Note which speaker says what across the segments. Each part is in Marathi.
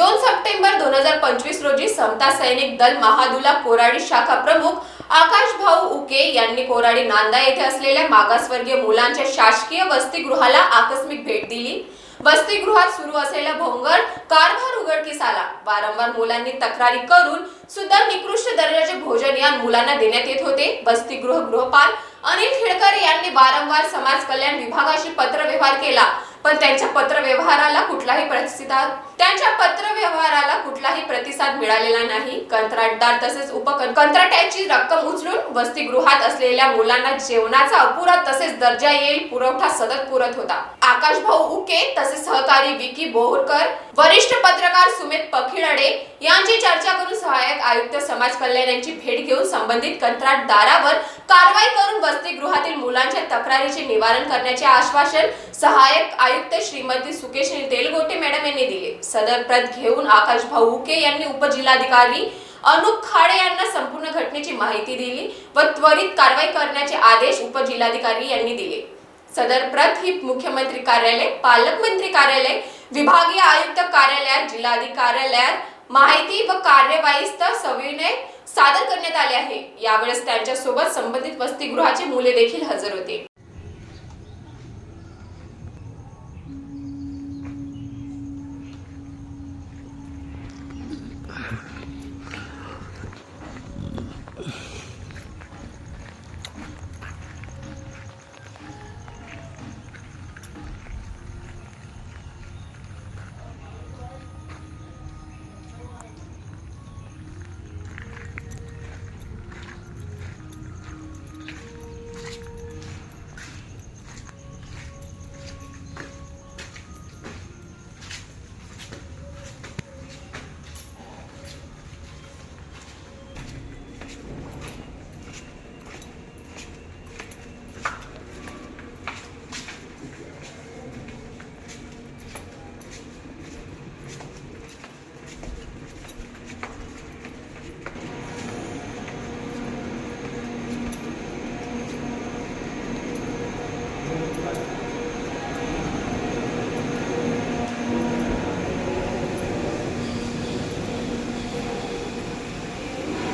Speaker 1: दोन सप्टेंबर दोन हजार पंचवीस रोजी समता सैनिक दल महादुला कोराडी शाखा प्रमुख आकाश भाऊ उके यांनी कोराडी नांदा येथे असलेल्या मागासवर्गीय मुलांच्या शासकीय वसतिगृहाला आकस्मिक भेट दिली. वसतिगृहात सुरू असलेला भोंगर कारभार उघडकीस आला. वारंवार मुलांनी तक्रारी करून सुद्धा निकृष्ट दर्जाचे भोजन या मुलांना देण्यात येत होते. वसतिगृह गृहपाल अनिल खेडकर यांनी वारंवार समाज कल्याण विभागाशी पत्रव्यवहार केला. पण त्यांच्या पत्रव्यवहाराला कुठलाही प्रतिसाद त्यांच्या पत्रव्यवहाराला कुठलाही प्रतिसाद मिळालेला नाही. कंत्राटदार तसेच उपकंत्राट्याची रक्कम उचलून वसतिगृहात असलेल्या मुलांना जेवणाचा अपुरा तसेच दर्जा येईल पुरवठा सतत पुरत होता. आकाश भाऊ उके तसेच सहकारी विकी बोरकर वरिष्ठ पत्रकार सुमित पखिळडे यांची चर्चा करून सहाय्यक आयुक्त समाज कल्याण यांची भेट घेऊन संबंधित कंत्राटदारावर कारवाई करून वसतिगृहातील मुलांच्या तक्रारीचे निवारण करण्याचे आश्वासन सहाय्यक आयुक्त श्रीमती सुकेश तेलगोटे मॅडम यांनी दिले. सदर प्रत घेऊन आकाश भाऊ उके यांनी उपजिल्हाधिकारी अनुप खाडे यांना संपूर्ण घटनेची माहिती दिली व त्वरित कारवाई करण्याचे आदेश उपजिल्हाधिकारी यांनी दिले. सदर प्रत ही मुख्यमंत्री कार्यालय पालकमंत्री कार्यालय विभागीय आयुक्त कार्यालयात जिल्हाधिकारी कार्यालयात माहिती व कार्यवाहीस्त सविनय सादर करण्यात आले आहे. यावेळेस त्यांच्यासोबत संबंधित वसतिगृहाचे मुले देखील हजर होते.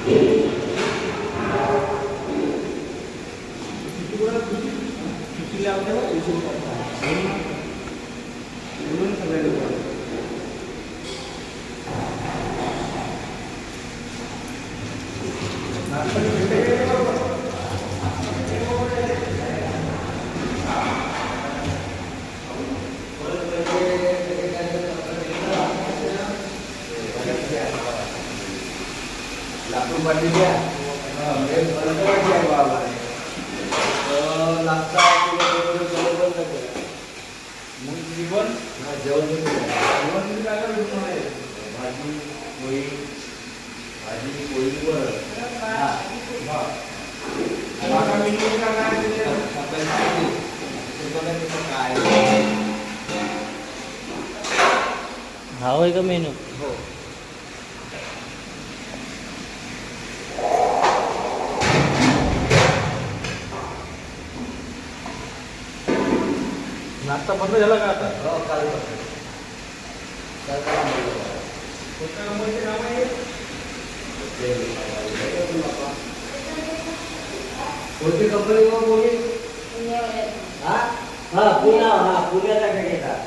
Speaker 2: Thank you. हा, जेवण
Speaker 3: काय
Speaker 2: भाजी पोळी भाजी पोळी वर
Speaker 3: हा
Speaker 4: होय का मेनू?
Speaker 2: हो.
Speaker 3: नाश्ता बंद झाला का आता?
Speaker 2: हो काल
Speaker 3: कोणत्या नाव आहे
Speaker 2: कोणती कंपनी मग बोली हा? हा पुन्हा हा पुण्याचा ठेकेदार.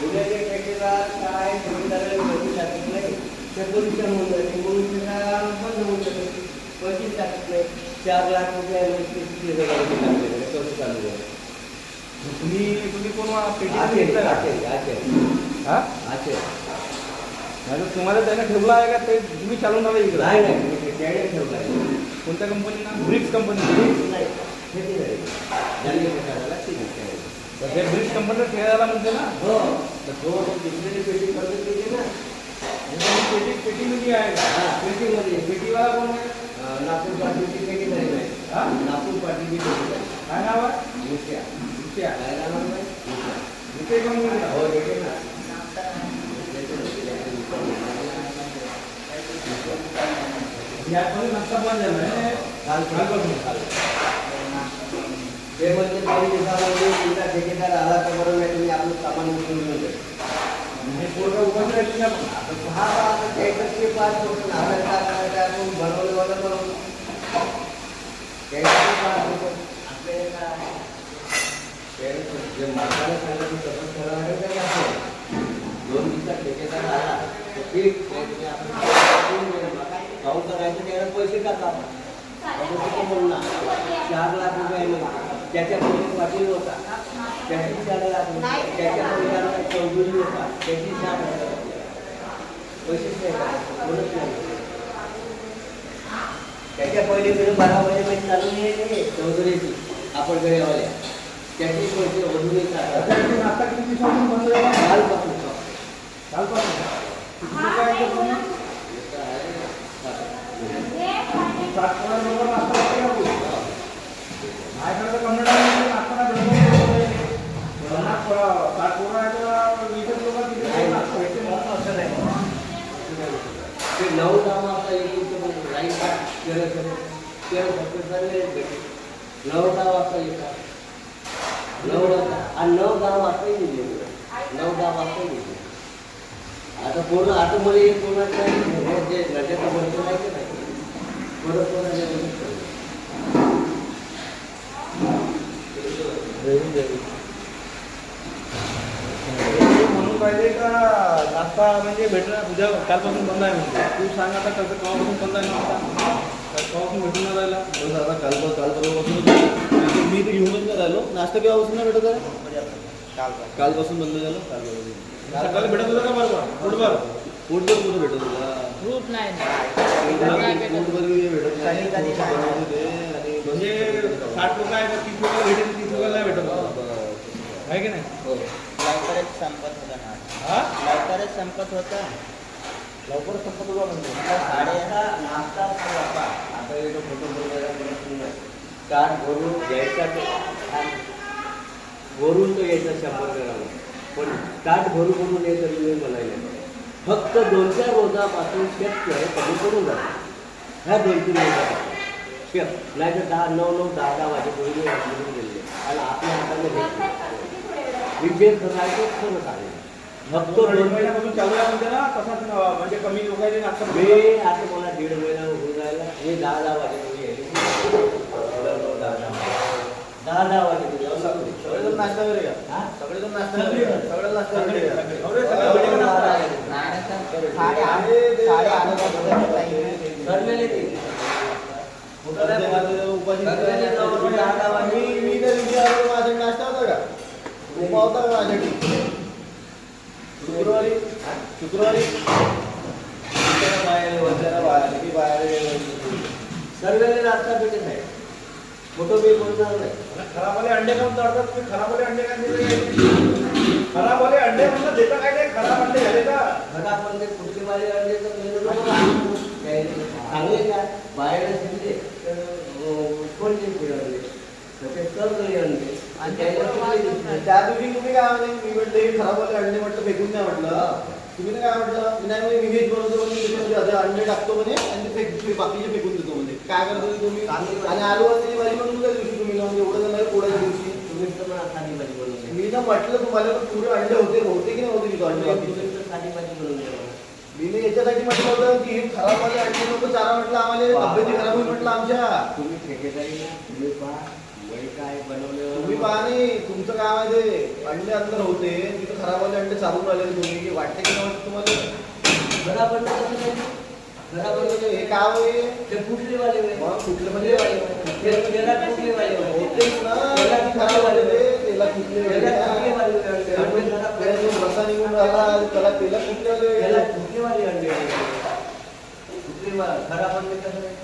Speaker 2: पुण्याचे ठेकेदार काय? ठेकेदाराला पैसे टाकत नाही. ते पोलिसच्या होऊन जाते पोलिसला बंद होऊ जाते पैसे टाकत नाही. चार लाख रुपये टाकले. चालू आहे.
Speaker 3: तुम्ही तुम्ही कोण पेटी
Speaker 2: आचे
Speaker 3: घेतलं का?
Speaker 2: आचे आचे आचे
Speaker 3: म्हणजे तुम्हाला त्याने ठेवला आहे का? ते तुम्ही चालून आला इकडे.
Speaker 2: नाही नाही ठेवला आहे.
Speaker 3: कोणत्या कंपनीना? ब्रिक्स कंपनी
Speaker 2: नाही ती
Speaker 3: ब्रिक्स कंपनीला ठेवायला म्हणते ना?
Speaker 2: हो. तो दुसरी पेटी करतो त्याची ना.
Speaker 3: पेटी पेटी आहे का?
Speaker 2: पेटीमध्ये.
Speaker 3: पेटीवाला कोण आहे?
Speaker 2: अं, नागपूर पाटीलची ठेकेदारी नाही नागपूर पाटीलची ठेकेदारी
Speaker 3: काय नाव आहे?
Speaker 2: मुख्या
Speaker 3: मुख्या
Speaker 2: काय नाव आहे? मुख्या.
Speaker 3: मुख्य कंपनी
Speaker 2: हो देते ना
Speaker 3: यामध्ये नाश्ता बंद झाला आहे
Speaker 2: काल
Speaker 3: कालपासून.
Speaker 2: काल. ते म्हणजे दोन दिवसामध्ये तुमचा ठेकेदार आला तर बरोबर नाही तुम्ही आपलं सामान उचलून घेऊन जा.
Speaker 3: हे पोरगा उभं राहिली ना पण.
Speaker 2: आता हा आता त्याच्यातले पाच होतं नारळ काय काय आपण बनवलं वाला बनवलं त्याच्यातले पाच होतं आपल्याला काय ते जे मालकाने सांगितलं तसं खरं आहे का नाही आपण? दोन दिवसात ठेकेदार आला तर ठीक पाहून करायचं त्याला पैसे टाका आपण बोलणार चार लाख रुपये म्हणजे. त्याच्या पहिले पाटील होता त्याची चार लाख रुपये त्याच्या पहिले चौधरी होता त्याची चार लाख रुपये. पैसेच नाही का? नाही. त्याच्या पहिले बारा वाजेपर्यंत चालून यायचे चौधरीची आपण गळेवाल्या त्याचे पैसे अजूनही
Speaker 3: आता
Speaker 2: चालतात.
Speaker 3: इथे नाश्ता किती दिवसापासून बंद झाला?
Speaker 2: कालपासून तो.
Speaker 3: कालपासून. किती लोकं आहेत इथे पूर्ण?
Speaker 2: येतं आहे.
Speaker 3: सात पोरं लोकं नाश्ता करते का तू? माझ्याकडे तर कन्नडामध्ये नाश्ता नाही भेटत. पन्नास पोरं- सात पोरं आहेत तर वीसच लोकं किती
Speaker 2: नाही,
Speaker 3: नाश्ता भेटते
Speaker 2: नाही,
Speaker 3: मला.
Speaker 2: असं नाही. ते नऊ दहा वाजता येईल ते पण लाईन काढ, केलं केलं. केलं फक्त चालले भेटे. नऊ दहा वाजता येतात नऊ वाजता आणि नऊ दहा वाजताही नाही येत. नऊ दहा वाजताही नाही येत. आता पूर्ण आता मला हे पूर्ण काय हे जे नद्याचं वर्ष नाही की नाही परत कोणाच्या बघितलं
Speaker 3: हे म्हणून पाहिजे का नाश्ता म्हणजे भेटणार? उद्या कालपासून बंद आहे म्हणजे तू सांग आता कसं केव्हापासून बंद आहे नाश्ता. केव्हापासून भेटून नाही राहिला.
Speaker 5: बस आता काल काल परवापासून मी तर घेऊनच नाही राहिलो. नाश्ता केव्हापासून नाही भेटत आहे? कालपासून बंद झालं. कालपासून
Speaker 3: सकाळी भेटत होता का बरोबर फुटबॉल
Speaker 5: पोटभर कुठं भेटत होता. पोटभर भेटत. नाही
Speaker 3: म्हणजे साठ लोक तर तीस लोकांना भेटेल तीस लोकांना भेटत. आहे की नाही?
Speaker 5: हो.
Speaker 6: लवकरच संपत होता ना.
Speaker 3: हा?
Speaker 6: लवकरच संपत होता.
Speaker 3: लवकर संपत होता म्हणजे?
Speaker 6: साडे
Speaker 2: नाश्ता. आता इथं फोटो. ताट भरून घ्यायचा तो. वरून तो यायचा शंभर ग्राम पण ताट भरून भरून येत मी म्हणायला. फक्त दोन चार रोजापासून शेतकरी कमी करून जातो. ह्या दोन तीन रोजापासून. शेत नाही तर दहा नऊ नऊ दहा दहा वाजेपर्यंत वाजून गेले आणि आपल्या हाताने घेतले विजय करायचं खरं चालेल फक्त
Speaker 3: दोन महिन्यापासून चालू आहे म्हणते ना तसाच म्हणजे कमी लोकांनी नाश्ता
Speaker 2: मी. आता मला दीड महिना होऊन राहिला मी दहा दहा वाजेपर्यंत यायले. दहा दहा दहा वाजेपर्यंत
Speaker 5: सगळेजण नाश्ता वगैरे का
Speaker 2: हा?
Speaker 5: सगळेजण नाश्ता वगैरे? सगळेजण नाश्ता वगैरे
Speaker 3: सगळे नाश्ता?
Speaker 6: तर साडे आठ साडे आठ वाजता
Speaker 2: ठरलेले ते.
Speaker 5: शुक्रवारी शुक्रवारी बाहेर वंदना बाहेर मी बाहेर
Speaker 2: सर्वांनी नाश्ता भेटत नाही फोटो मी बोलणार नाही
Speaker 3: खराबवाले अंडे खाऊन चालतात तुम्ही खराबवाले अंडे काय दिले खराबवाले अंडे म्हणलं देता काय नाही खराब अंडे झाले का
Speaker 2: पण ते पुढचे वाले तर चांगले काय बाहेर दिले कोणते फिरवले आणले आणि
Speaker 5: त्या दिवशी तुम्ही काय म्हणे मी म्हटलं हे खराब वाले अंडे म्हटलं फेकून नाही म्हटलं तुम्ही काय म्हटलं मी नाही म्हणे मी व्हेज बनवतो म्हणजे अंडे टाकतो म्हणे आणि ते फेक बाकीचे फेकून देतो म्हणजे काय करतो तुम्ही आणि आलू वांग्याची भाजी बनवून त्या दिवशी तुम्ही ना म्हणजे एवढं नाही पोळ्याच्या दिवशी
Speaker 2: तुम्ही तर साधी भाजी
Speaker 5: मी ना म्हटलं तुम्हाला पुढे अंडे होते होते की नाही होते अंडे
Speaker 2: साधी भाजी
Speaker 5: मी याच्यासाठी म्हटलं होतं की हे खराब वाले अंडे नको चारा म्हटलं आम्हाला तब्येती खराब होईल म्हटलं आमच्या
Speaker 2: तुम्ही ठेकेदारी ना, तुम्ही पहा वय काय बनवलं
Speaker 5: तुम्ही पहा नाही तुमचं काम आहे ते अंडे अंदर होते तिथं खराब वाले अंडे चालून राहिले तुम्ही वाटते की नाही वाटत तुम्हाला
Speaker 2: घरा बनवलं कसं काय?
Speaker 5: हे काम आहे
Speaker 2: ते कुठले वाले?
Speaker 5: मग कुठले म्हणजे
Speaker 2: वाले होय? ते- त्याला कुठले वाले?
Speaker 5: होतेच ना खराब वाले ते त्याला कुठले रस्ता निघून राहिला त्याला त्याला कुठले
Speaker 2: अंडे? कुठले खराब अंडे कसं काय?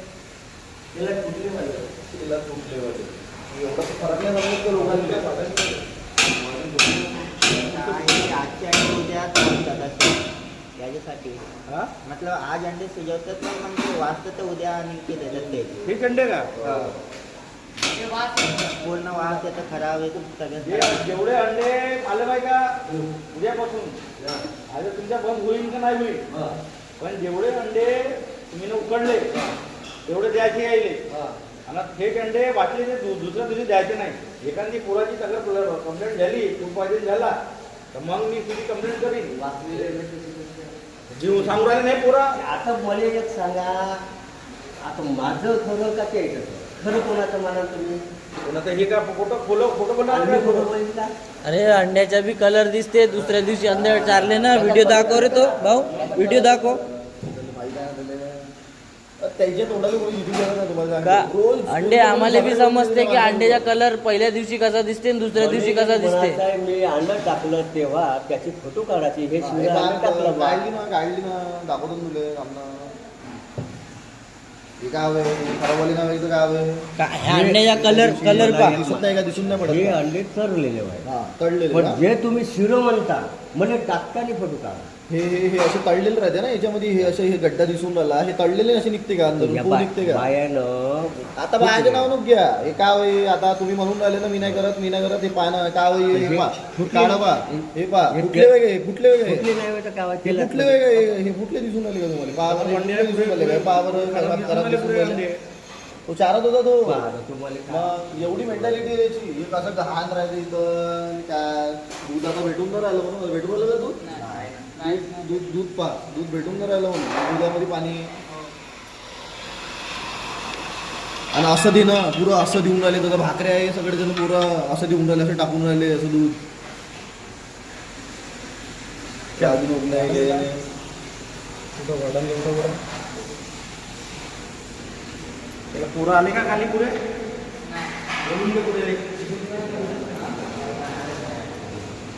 Speaker 2: त्याला कुठले वाले? होय?
Speaker 5: त्याला कुठले वाले? एवढं तर फरक नाही समजत का लोकांच्या
Speaker 6: आणि आजचे अंडे उद्या शिजवतात असे. याच्यासाठी.
Speaker 3: हा?
Speaker 6: मतलब आज अंडे शिजवतात तर मग तर उद्या आणि ते देतात ते
Speaker 3: हे अंडे का?
Speaker 6: पूर्ण वास येतं खराब येतं
Speaker 3: जे
Speaker 6: सगळं
Speaker 3: जेवढे अंडे आले पाहिजे का उद्यापासून आता तुमच्या बंद होईल का नाही होईल. पण जेवढे अंडे तुम्ही उकडले तेवढे द्यायचे यायले.
Speaker 2: हा.
Speaker 3: आणि थेट अंडे वाटले ते दुसऱ्या दिवशी द्यायचे नाही. एखादी पोराची सगळं कंप्लेंट झाली पाहिजे झाला तर मग मी तुझी कंप्लेंट करीन. जीव सांगू राहिले नाही पोरा.
Speaker 2: आता मला एक सांगा आता माझं खरं का ते खरं कोणाचं तुम्ही?
Speaker 3: हे का फोटो फोटो
Speaker 2: आम्ही
Speaker 4: अरे अंड्याचा बी कलर दिसते. दुसऱ्या दिवशी अंडे चारले ना. व्हिडिओ दाखव रे तो. भाऊ व्हिडिओ दाखव.
Speaker 5: त्यांच्या तोंडाला कोणी युट्यूब करत नाही तुम्हाला
Speaker 4: का.
Speaker 5: रोज
Speaker 4: अंडे आम्हाला बी समजते की अंड्याचा कलर पहिल्या दिवशी कसा दिसते आणि दुसऱ्या दिवशी कसा दिसते.
Speaker 2: कोणाचा मी अंड टाकलं तेव्हा त्याची फोटो काढायची. हे आम्ही टाकलं बा.
Speaker 5: काढली ना काढली ना. दाखवतो तुले. आमना. काय
Speaker 4: अंड्याचा कलर
Speaker 5: दिसत नाही का? दिसून नाही
Speaker 2: हे अंडे
Speaker 5: हा तळलेले
Speaker 2: पण
Speaker 5: का?
Speaker 2: जे तुम्ही शिरो म्हणता म्हणजे टाकताना फोटो काढा.
Speaker 5: हे हे हे असे तळलेले राहते ना याच्यामध्ये हे असे हे गड्डा दिसून राहिला. हे तळलेले असे निघते का अंदर
Speaker 2: या
Speaker 5: पू निघते का?
Speaker 2: बायानं
Speaker 5: आता बायाचे नाव नको घ्या. हे काय होई आता तुम्ही म्हणून राहिले ना मी नाही करत मी नाही करत हे पाहणं काय होई हे पा. काढा बा हे पा.
Speaker 2: हे
Speaker 5: फुटले
Speaker 2: ते-
Speaker 5: वेगळे फुटले वेगळे.
Speaker 2: कुठली नाही होत का
Speaker 5: हे फुटले वेगळे हे- हे फुटले दिसून राहिले का तुम्हाला? बरं, हे फुटले दिसून राहिले का? पहा बरं खराब खराब दिसून राहिले. तो चारत होता तो.
Speaker 2: तुम्हाला काय?
Speaker 5: मग एवढी मेंटॅलिटी आहे याची. हे कसं घाण राहते इथं काय? दूध आता भेटून नाही राहिलं म्हणून. भेटून राहिलं का दूध दूध दूध दूध पा दूध भेटून नाही राहिलं म्हणून. दुधामध्ये पाणी. आणि असं देणं पुरं असं देऊन राहिले तर भाकऱ्या आहे सगळेजण पुरं असं देऊन राहिले असं टाकून राहिले असं दूध. त्या अजून आहे काही नाही.
Speaker 3: त्याला पोरं आले का खाली पुरे बोलून घे पुरे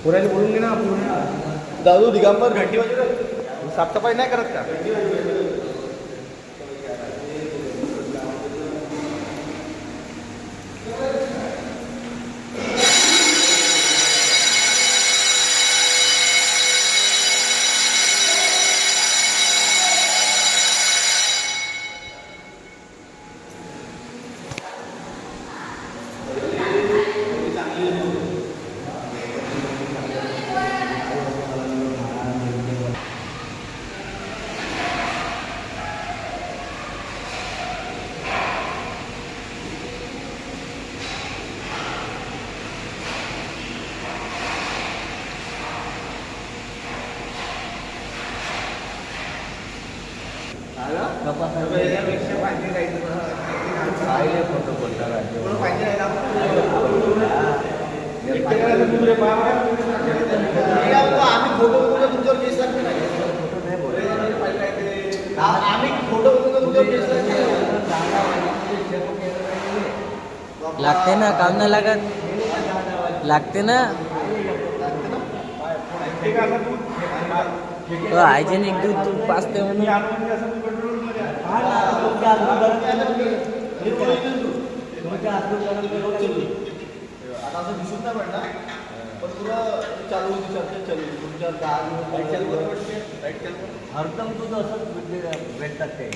Speaker 3: पुऱ्याला बोलून घे ना पुरे
Speaker 5: दादू दिगंबर
Speaker 3: घंटी वाजवत साफसफाई नाही करत का याच्यापेक्षा पाहिजे
Speaker 2: पाहिले फोटो कोणता राहते?
Speaker 3: पाहिजे दुसरे पाहा
Speaker 5: आम्ही फोटो बघून तुमच्यावर केस लागते नाही आ- आम्ही फोटो बघून तुमच्यावर केस लागते
Speaker 4: लागते ना काम नाही लागत. लागते ना. हायजेनिक दूध तू पाचते म्हणून.
Speaker 5: आता असं दिसून नाही पण तुला चालू
Speaker 2: हरदम तुझं असंच भेटले- भेटतात ते.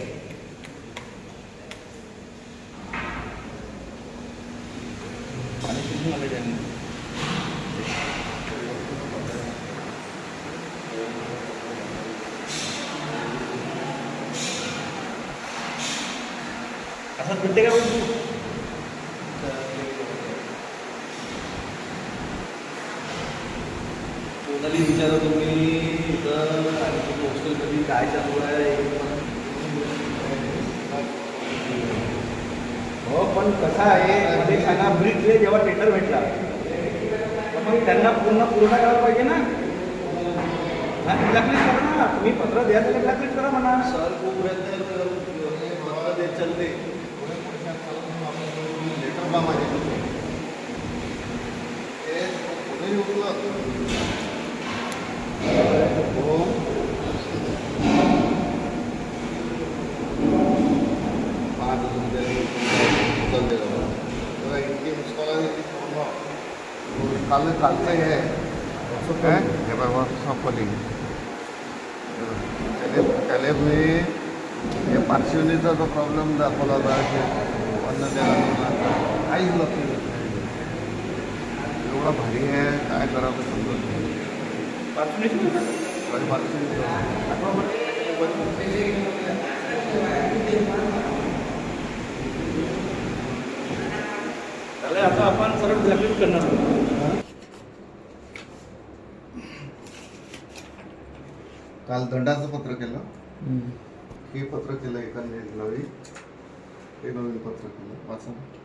Speaker 3: असं भेटते का पण तू
Speaker 5: कोणाला विचारा तुम्ही इथं पोस्टल कधी काय चालू आहे
Speaker 3: हो पण कसं आहे अध्यक्षांना ब्रिजले जेव्हा टेंडर भेटला. तर मग त्यांना पूर्ण पूर्ण करायला पाहिजे ना? ब्लॅकलिस्ट करा ना. तुम्ही पत्र द्या तर ब्लॅकलिस्ट करा म्हणा.
Speaker 5: सर खूप प्रयत्न पत्र देत चालले. लेटर पा माझे. हे कोणी उठलं हो. काल कालचं हे आहे. हे? बाबा सापली मी हे पार्श्वनीचा जो प्रॉब्लेम दाखवला होता की अन्न द्यायला काहीच लक्ष एवढा भारी आहे काय करावं समजत नाही. आणि
Speaker 3: त्याला आता आपण करणार आहोत.
Speaker 5: काल दंडाचं पत्र केलं. हे पत्र केलं एकंदरीत नवीन हे नवीन पत्र केलं. वाचा लिहिलं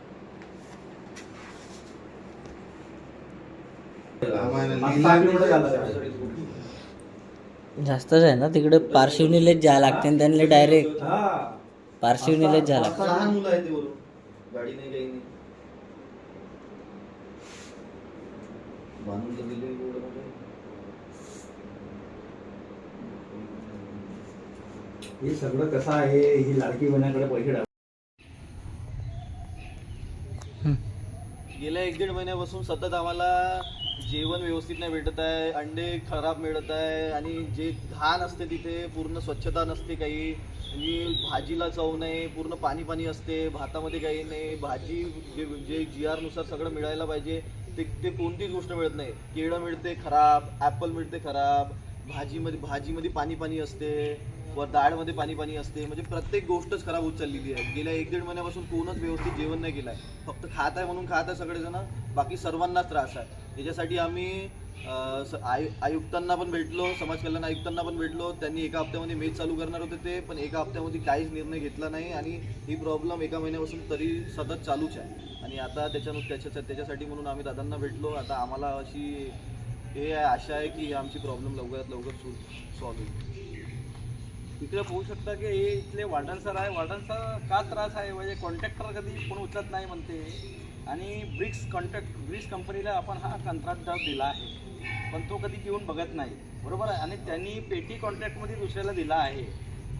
Speaker 4: जास्तच आहे ना तिकडे पार्श्वनीलेच जा लागते आणि त्यांना डायरेक्ट पार्श्वनीलेच जा लागते.
Speaker 5: लहान मुलं आहे ते गाडी नाही काही नाही. बांधून तर दिले एवढं
Speaker 3: हे सगळं कसं आहे? ही लाडकी बहिणाकडे पैसे टाक.
Speaker 5: गेल्या एक दीड महिन्यापासून सतत आम्हाला जेवण व्यवस्थित नाही भेटत आहे अंडे खराब मिळत आहे आणि जे घाण असते तिथे पूर्ण स्वच्छता नसते काही. म्हणजे भाजीला चव नाही पूर्ण पाणी पाणी असते भातामध्ये काही नाही. भाजी जे जे जी आरनुसार सगळं मिळायला पाहिजे. ते ते कोणतीच गोष्ट मिळत नाही. केळं मिळते खराब ॲपल मिळते खराब भाजीमध्ये भाजीमध्ये पाणी पाणी असते व डाळमध्ये पाणी पाणी असते. म्हणजे प्रत्येक गोष्टच खराब होत चाललेली आहे. गेल्या एक दीड महिन्यापासून कोणच व्यवस्थित जेवण नाही केलं आहे फक्त खात आहे म्हणून खात आहे सगळेजण. बाकी सर्वांनाच त्रास आहे. त्याच्यासाठी आम्ही स- आयु आयुक्तांना पण भेटलो समाज कल्याण आयुक्तांना पण भेटलो. त्यांनी एका हप्त्यामध्ये मेच चालू करणार होते ते पण एका हप्त्यामध्ये काहीच निर्णय घेतला नाही. आणि ही प्रॉब्लेम एका महिन्यापासून तरी सतत चालूच आहे. आणि आता त्याच्यानु त्याच्या त्याच्यासाठी म्हणून आम्ही दादांना भेटलो. आता आम्हाला अशी हे आहे आशा आहे की आमची प्रॉब्लेम लवकरात लवकर सॉल्व्ह होईल.
Speaker 3: इकडे पाहू शकता की हे इथले वार्डन सर आहे. वार्डन सर का त्रास आहे? म्हणजे कॉन्ट्रॅक्टर कधी कोण उचलत नाही म्हणते. आणि ब्रिक्स कॉन्ट्रॅक्ट ब्रिक्स कंपनीला आपण हा कंत्राटदार दिला आहे. पण तो कधी येऊन बघत नाही. बरोबर आहे? आणि त्यांनी पेटी कॉन्ट्रॅक्टमध्ये दुसऱ्याला दिला आहे.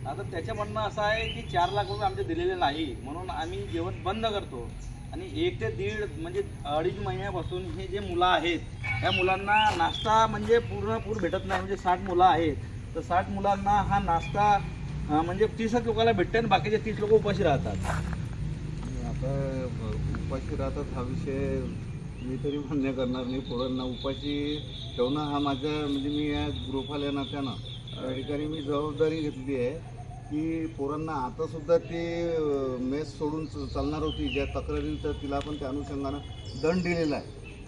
Speaker 3: आता त्याचं म्हणणं असं आहे की चार लाख रुपये आमचे दिलेले नाही. म्हणून आम्ही जेवण बंद करतो. आणि एक ते दीड म्हणजे अडीच महिन्यापासून हे जे मुलं आहेत त्या मुलांना नाश्ता म्हणजे पूर्णपूर भेटत नाही. म्हणजे साठ मुलं आहेत. तर साठ मुलांना हा नाश्ता म्हणजे तीसच लोकांना भेटते आणि बाकीचे तीस लोक उपाशी राहतात.
Speaker 7: आता उपाशी राहतात हा विषय मी तरी मान्य करणार नाही. पोरांना उपाशी ठेवणं हा माझ्या म्हणजे मी या ग्रुपवाल्या नात्यानं त्या ठिकाणी मी जबाबदारी घेतली आहे. की पोरांना आतासुद्धा ते मेस सोडून च- चालणार होती ज्या तक्रारी तर तिला आपण त्या अनुषंगानं दंड दिलेला आहे.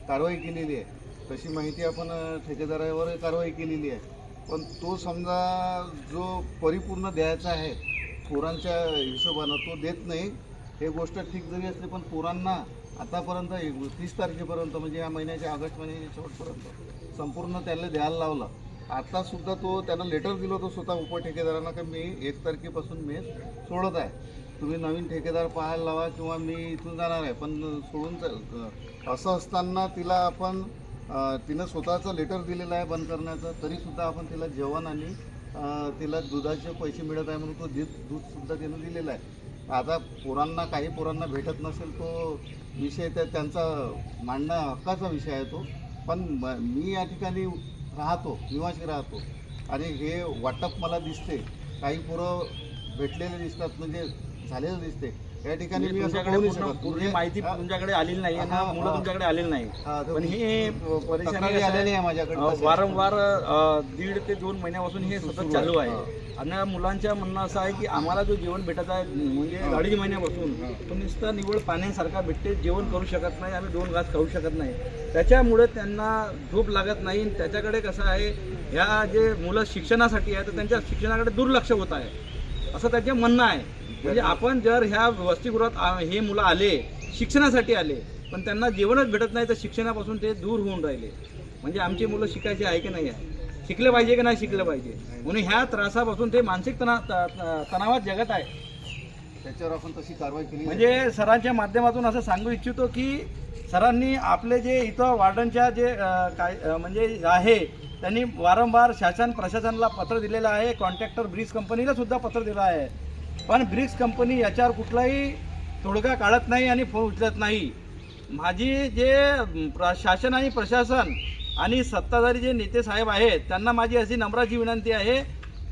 Speaker 7: कारवाई केलेली आहे. तशी माहिती आपण ठेकेदारावर कारवाई केलेली आहे. पण तो समजा जो परिपूर्ण द्यायचा आहे पोरांच्या हिशोबानं तो देत नाही. हे गोष्ट ठीक जरी असली पण पोरांना आतापर्यंत तीस तारखेपर्यंत म्हणजे या महिन्याच्या ऑगस्ट महिन्याच्या शेवटपर्यंत संपूर्ण त्याला द्यायला लावलं. आता सुद्धा तो त्यानं लेटर दिलं होतं स्वतः उपठेकेदारांना की मी एक तारखेपासून मी सोडत आहे. तुम्ही नवीन ठेकेदार पाहायला लावा किंवा मी इथून जाणार आहे. पण सोडून असं असताना तिला आपण तिनं स्वतःचं लेटर दिलेलं आहे बंद करण्याचं तरीसुद्धा आपण तिला जेवण आणि तिला दुधाचे पैसे मिळत आहे म्हणून तो दूध दूधसुद्धा तिनं दिलेला आहे. आता पोरांना काही पोरांना भेटत नसेल तो विषय त्या त्यांचा मांडणं हक्काचा विषय आहे तो. पण मी या ठिकाणी राहतो निवासी राहतो. आणि हे वाटप मला दिसते. काही पोरं भेटलेले दिसतात म्हणजे झालेलं दिसते. या ठिकाणी मी असं
Speaker 3: तुमच्याकडे
Speaker 7: बोलू नाही
Speaker 3: पूर्ण
Speaker 7: शकत.
Speaker 3: पूर्ण
Speaker 7: म्हणजे-
Speaker 3: माहिती तुमच्याकडे आलेली नाही आणि
Speaker 7: हा,
Speaker 3: मुलं. तुमच्याकडे आलेली नाही
Speaker 7: हा,
Speaker 3: पण हे
Speaker 7: तक्रारी आलेली
Speaker 3: आहे,
Speaker 7: आहे माझ्याकडे
Speaker 3: अं,
Speaker 7: तशा.
Speaker 3: वारंवार अं, दीड ते दोन महिन्यापासून हे सतत चालू
Speaker 7: आहे.
Speaker 3: आहे आणि मुलांच्या म्हणणं असं आहे की आम्हाला जो जेवण भेटत आहे म्हणजे अडीच महिन्यापासून तो नुसतं निवड पाण्यासारखा भेटते जेवण करू शकत नाही आम्ही दोन घास खाऊ शकत नाही. त्याच्यामुळे त्यांना झोप लागत नाही. आणि त्याच्याकडे कसं आहे ह्या जे मुलं शिक्षणासाठी आहे तर त्यांच्या शिक्षणाकडे दुर्लक्ष होत आहे. असं त्यांचे म्हणणं आहे. म्हणजे आपण जर ह्या वसतिगृहात हे मुलं आले शिक्षणासाठी आले पण त्यांना जेवणच भेटत नाही तर शिक्षणापासून ते दूर होऊन राहिले. म्हणजे आमची मुलं शिकायची आहे की नाही आहे? शिकले पाहिजे की नाही शिकलं पाहिजे? म्हणून ह्या त्रासापासून ते मानसिक तना तणावात जगत आहे.
Speaker 7: त्याच्यावर आपण तशी कारवाई केली.
Speaker 3: म्हणजे सरांच्या माध्यमातून असं सांगू इच्छितो की सरांनी आपले जे इथं वार्डनच्या जे काय म्हणजे आहे त्यांनी वारंवार शासन प्रशासनाला पत्र दिलेलं आहे कॉन्ट्रॅक्टर ब्रिक्स कंपनीला सुद्धा पत्र दिलं आहे. पण ब्रिक्स कंपनी याच्यावर कुठलाही तोडगा काढत नाही आणि फोन उचलत नाही. माझी जे शासन आणि प्रशासन आणि सत्ताधारी जे नेते साहेब आहेत त्यांना माझी अशी नम्राची विनंती आहे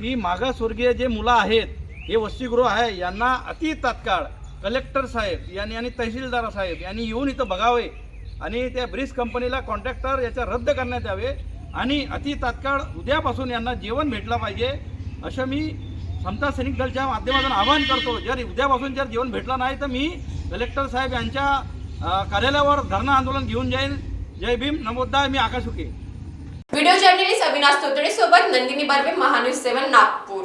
Speaker 3: की मागासवर्गीय जे मुलं आहेत हे वसतिगृह आहे यांना अति तात्काळ कलेक्टर साहेब यांनी आणि तहसीलदार साहेब यांनी येऊन इथं बघावे आणि त्या ब्रिज कंपनीला कॉन्ट्रॅक्टर याच्या रद्द करण्यात यावे आणि अति तात्काळ उद्यापासून यांना जेवण भेटलं पाहिजे असं मी समता सैनिक दलच्या माध्यमातून आवाहन करतो जर उद्यापासून जर जेवण भेटलं नाही तर मी कलेक्टर साहेब यांच्या कार्यालयावर धरणं आंदोलन घेऊन जाईल जय भीम. नमोद्दा मी आकाश हुके
Speaker 1: व्हिडिओ जर्नलिस्ट अविनाश तोतडे सोबत नंदिनी बर्वे महान्यूज सेवन नागपूर.